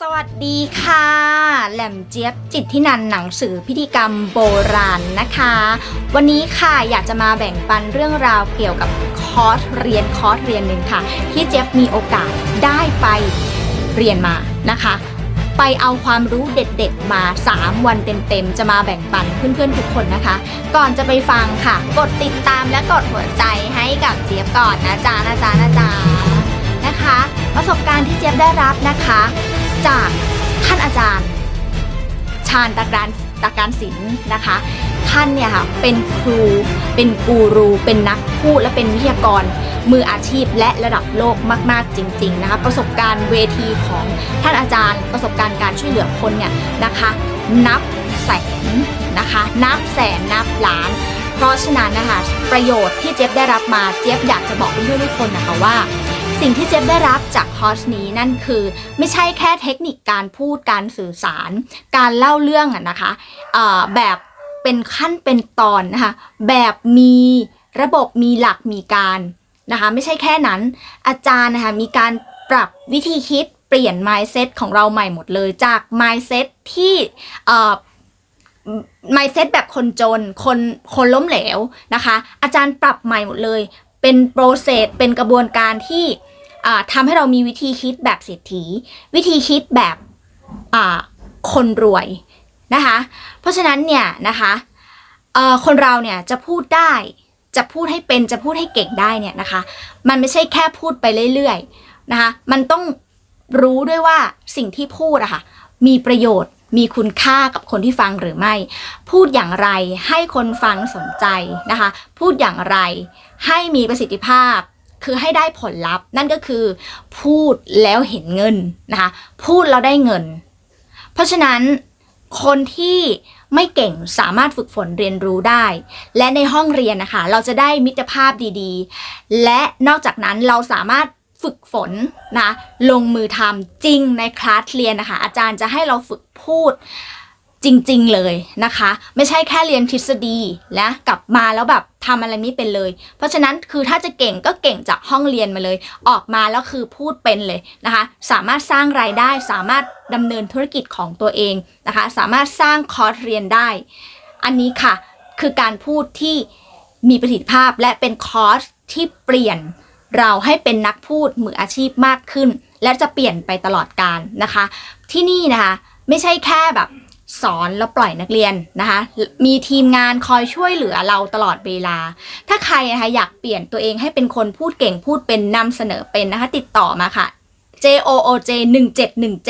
สวัสดีค่ะ แหลมเจี๊ยบจิตที่นันหนังสือพิธีกรรมโบราณนะคะ วันนี้ค่ะอยากจะมาแบ่งปันเรื่องราวเกี่ยวกับคอร์สเรียนคอร์สเรียนหนึ่งค่ะ ที่เจี๊ยบมีโอกาสได้ไปเรียนมานะคะ ไปเอาความรู้เด็ดๆมา 3 วันเต็มๆ จะมาแบ่งปันเพื่อนๆทุกคนนะคะ ก่อนจะไปฟังค่ะ กดติดตามและกดหัวใจให้กับเจี๊ยบก่อนนะจ๊ะนะจ๊ะนะจ๊ะนะคะ ประสบการณ์ที่เจี๊ยบได้รับนะคะ จากท่านอาจารย์ ชาญตะการตะการศิลป์นะคะ ท่านเนี่ยค่ะเป็นครู เป็นกูรู เป็นนักพูดและเป็นวิทยากรมืออาชีพและระดับโลกมาก ๆ จริง ๆ นะคะ ประสบการณ์เวทีของท่านอาจารย์ ประสบการณ์การช่วยเหลือคนเนี่ยนะคะ นับแสนนะคะ นับแสนนับล้าน เพราะฉะนั้นนะคะประโยชน์ที่เจ๊ยบได้รับมาเจ๊ยบอยากจะบอกเพื่อนๆทุกคนนะคะว่า สิ่งที่เจี๊ยบได้รับจากคอร์สนี้นั่นคือ ไม่ใช่แค่เทคนิคการพูดการสื่อสาร การเล่าเรื่องอะนะคะแบบเป็นขั้นเป็นตอนนะคะแบบมีระบบมีหลักมีการนะคะไม่ใช่แค่นั้น อาจารย์นะคะมีการปรับวิธีคิดเปลี่ยน mindset ของเราใหม่หมดเลยจาก mindset ที่เอ่อ mindset แบบคนจน คน คนล้มเหลวนะคะ อาจารย์ปรับใหม่หมดเลย เป็นโปรเซสเป็นกระบวนการที่อ่าทำให้เรามีวิธีคิดแบบเศรษฐี วิธีคิดแบบคนรวยนะคะ เพราะฉะนั้นเนี่ยนะคะคนเราเนี่ยจะพูดได้จะพูดให้เป็นจะพูดให้เก่งได้เนี่ยนะคะ มันไม่ใช่แค่พูดไปเรื่อยๆนะคะ มันต้องรู้ด้วยว่าสิ่งที่พูดอะค่ะมีประโยชน์ มีคุณค่ากับคนที่ฟังหรือไม่ พูดอย่างไรให้คนฟังสนใจนะคะ พูดอย่างไรให้มีประสิทธิภาพคือให้ได้ผลลัพธ์นั่นก็คือพูดแล้วเห็นเงินนะคะพูดแล้วได้เงิน เพราะฉะนั้นคนที่ไม่เก่งสามารถฝึกฝนเรียนรู้ได้ และในห้องเรียนนะคะ เราจะได้มิตรภาพดีๆ และนอกจากนั้นเราสามารถ ฝึกฝนนะลงมือทำจริงในคลาสเรียนนะคะ อาจารย์จะให้เราฝึกพูดจริง ๆ เลยนะคะ ไม่ใช่แค่เรียนทฤษฎีและกลับมาแล้วแบบทำอะไรไม่เป็นเลย เพราะฉะนั้นคือถ้าจะเก่งก็เก่งจากห้องเรียนมาเลย ออกมาแล้วคือพูดเป็นเลยนะคะ สามารถสร้างรายได้ สามารถดำเนินธุรกิจของตัวเองนะคะ สามารถสร้างคอร์สเรียนได้ อันนี้ค่ะ คือการพูดที่มีประสิทธิภาพและเป็นคอร์สที่เปลี่ยน เราให้เป็นนักพูดมืออาชีพมากขึ้น และจะเปลี่ยนไปตลอดการนะคะ ที่นี่นะคะไม่ใช่แค่แบบสอนแล้วปล่อยนักเรียนนะคะ มีทีมงานคอยช่วยเหลือเราตลอดเวลา ถ้าใครนะคะอยากเปลี่ยนตัวเองให้เป็นคนพูดเก่งพูดเป็นนำเสนอเป็นนะคะ ติดต่อมาค่ะ J O O J 1 7 1 7